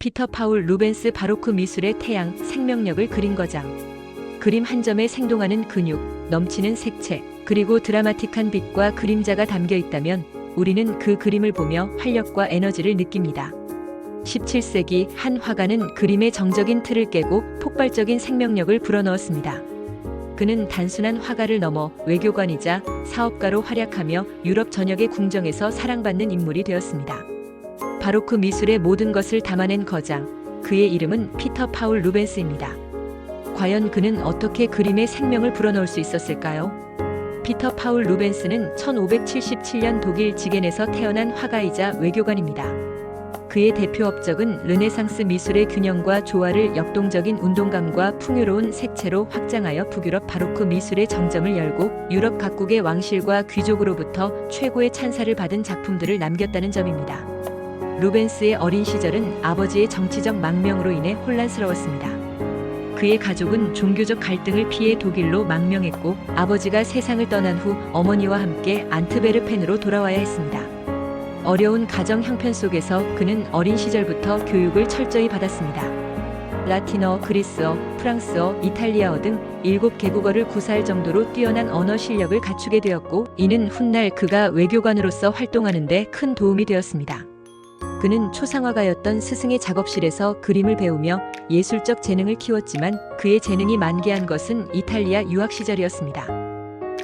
피터 파울 루벤스 바로크 미술의 태양, 생명력을 그린 거장. 그림 한 점에 생동하는 근육, 넘치는 색채, 그리고 드라마틱한 빛과 그림자가 담겨 있다면 우리는 그 그림을 보며 활력과 에너지를 느낍니다. 17세기 한 화가는 그림의 정적인 틀을 깨고 폭발적인 생명력을 불어넣었습니다. 그는 단순한 화가를 넘어 외교관이자 사업가로 활약하며 유럽 전역의 궁정에서 사랑받는 인물이 되었습니다. 바로크 미술의 모든 것을 담아낸 거장, 그의 이름은 피터 파울 루벤스입니다. 과연 그는 어떻게 그림의 생명을 불어넣을 수 있었을까요? 피터 파울 루벤스는 1577년 독일 지겐에서 태어난 화가이자 외교관입니다. 그의 대표 업적은 르네상스 미술의 균형과 조화를 역동적인 운동감과 풍요로운 색채로 확장하여 북유럽 바로크 미술의 정점을 열고 유럽 각국의 왕실과 귀족으로부터 최고의 찬사를 받은 작품들을 남겼다는 점입니다. 루벤스의 어린 시절은 아버지의 정치적 망명으로 인해 혼란스러웠습니다. 그의 가족은 종교적 갈등을 피해 독일로 망명했고 아버지가 세상을 떠난 후 어머니와 함께 안트베르펜으로 돌아와야 했습니다. 어려운 가정 형편 속에서 그는 어린 시절부터 교육을 철저히 받았습니다. 라틴어, 그리스어, 프랑스어, 이탈리아어 등 일곱 개국어를 구사할 정도로 뛰어난 언어 실력을 갖추게 되었고 이는 훗날 그가 외교관으로서 활동하는 데 큰 도움이 되었습니다. 그는 초상화가였던 스승의 작업실에서 그림을 배우며 예술적 재능을 키웠지만 그의 재능이 만개한 것은 이탈리아 유학 시절이었습니다.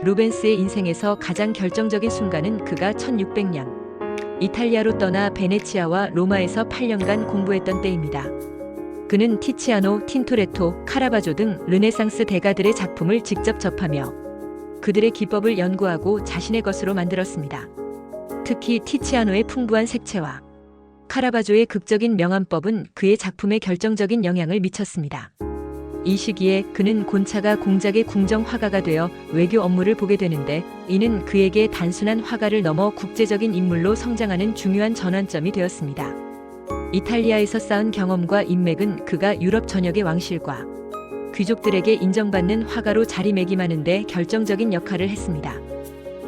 루벤스의 인생에서 가장 결정적인 순간은 그가 1600년 이탈리아로 떠나 베네치아와 로마에서 8년간 공부했던 때입니다. 그는 티치아노, 틴토레토, 카라바조 등 르네상스 대가들의 작품을 직접 접하며 그들의 기법을 연구하고 자신의 것으로 만들었습니다. 특히 티치아노의 풍부한 색채와 카라바조의 극적인 명암법은 그의 작품에 결정적인 영향을 미쳤습니다. 이 시기에 그는 곤차가 공작의 궁정 화가가 되어 외교 업무를 보게 되는데 이는 그에게 단순한 화가를 넘어 국제적인 인물로 성장하는 중요한 전환점이 되었습니다. 이탈리아에서 쌓은 경험과 인맥은 그가 유럽 전역의 왕실과 귀족들에게 인정받는 화가로 자리매김하는데 결정적인 역할을 했습니다.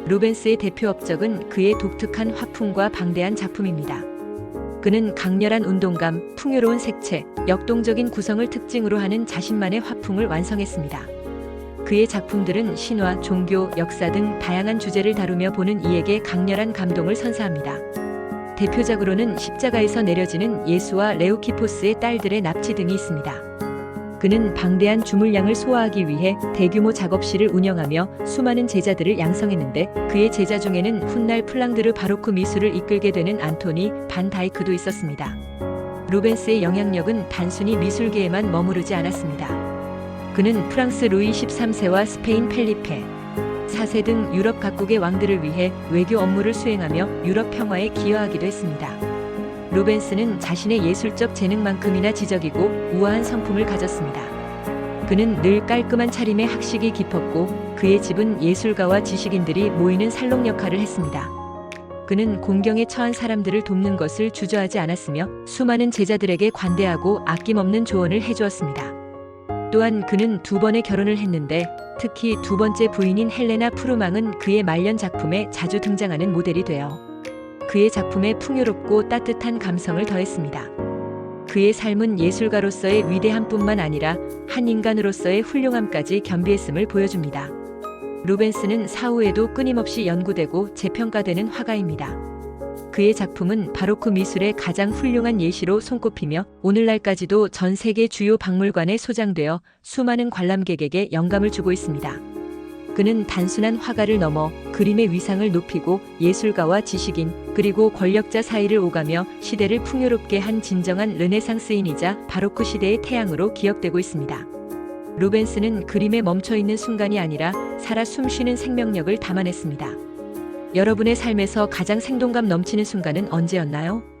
루벤스의 대표 업적은 그의 독특한 화풍과 방대한 작품입니다. 그는 강렬한 운동감, 풍요로운 색채, 역동적인 구성을 특징으로 하는 자신만의 화풍을 완성했습니다. 그의 작품들은 신화, 종교, 역사 등 다양한 주제를 다루며 보는 이에게 강렬한 감동을 선사합니다. 대표작으로는 십자가에서 내려지는 예수와 레우키포스의 딸들의 납치 등이 있습니다. 그는 방대한 주물량을 소화하기 위해 대규모 작업실을 운영하며 수많은 제자들을 양성했는데 그의 제자 중에는 훗날 플랑드르 바로크 미술을 이끌게 되는 안토니 반 다이크도 있었습니다. 루벤스의 영향력은 단순히 미술계에만 머무르지 않았습니다. 그는 프랑스 루이 13세와 스페인 펠리페 4세 등 유럽 각국의 왕들을 위해 외교 업무를 수행하며 유럽 평화에 기여하기도 했습니다. 루벤스는 자신의 예술적 재능만큼이나 지적이고 우아한 성품을 가졌습니다. 그는 늘 깔끔한 차림에 학식이 깊었고 그의 집은 예술가와 지식인들이 모이는 살롱 역할을 했습니다. 그는 공경에 처한 사람들을 돕는 것을 주저하지 않았으며 수많은 제자들에게 관대하고 아낌없는 조언을 해주었습니다. 또한 그는 두 번의 결혼을 했는데 특히 두 번째 부인인 헬레나 푸르망은 그의 말년 작품에 자주 등장하는 모델이 되어 그의 작품에 풍요롭고 따뜻한 감성을 더했습니다. 그의 삶은 예술가로서의 위대함뿐만 아니라 한 인간으로서의 훌륭함까지 겸비했음을 보여줍니다. 루벤스는 사후에도 끊임없이 연구되고 재평가되는 화가입니다. 그의 작품은 바로크 미술의 가장 훌륭한 예시로 손꼽히며 오늘날까지도 전 세계 주요 박물관에 소장되어 수많은 관람객에게 영감을 주고 있습니다. 그는 단순한 화가를 넘어 그림의 위상을 높이고 예술가와 지식인 그리고 권력자 사이를 오가며 시대를 풍요롭게 한 진정한 르네상스인이자 바로크 시대의 태양으로 기억되고 있습니다. 루벤스는 그림에 멈춰 있는 순간이 아니라 살아 숨쉬는 생명력을 담아냈습니다. 여러분의 삶에서 가장 생동감 넘치는 순간은 언제였나요?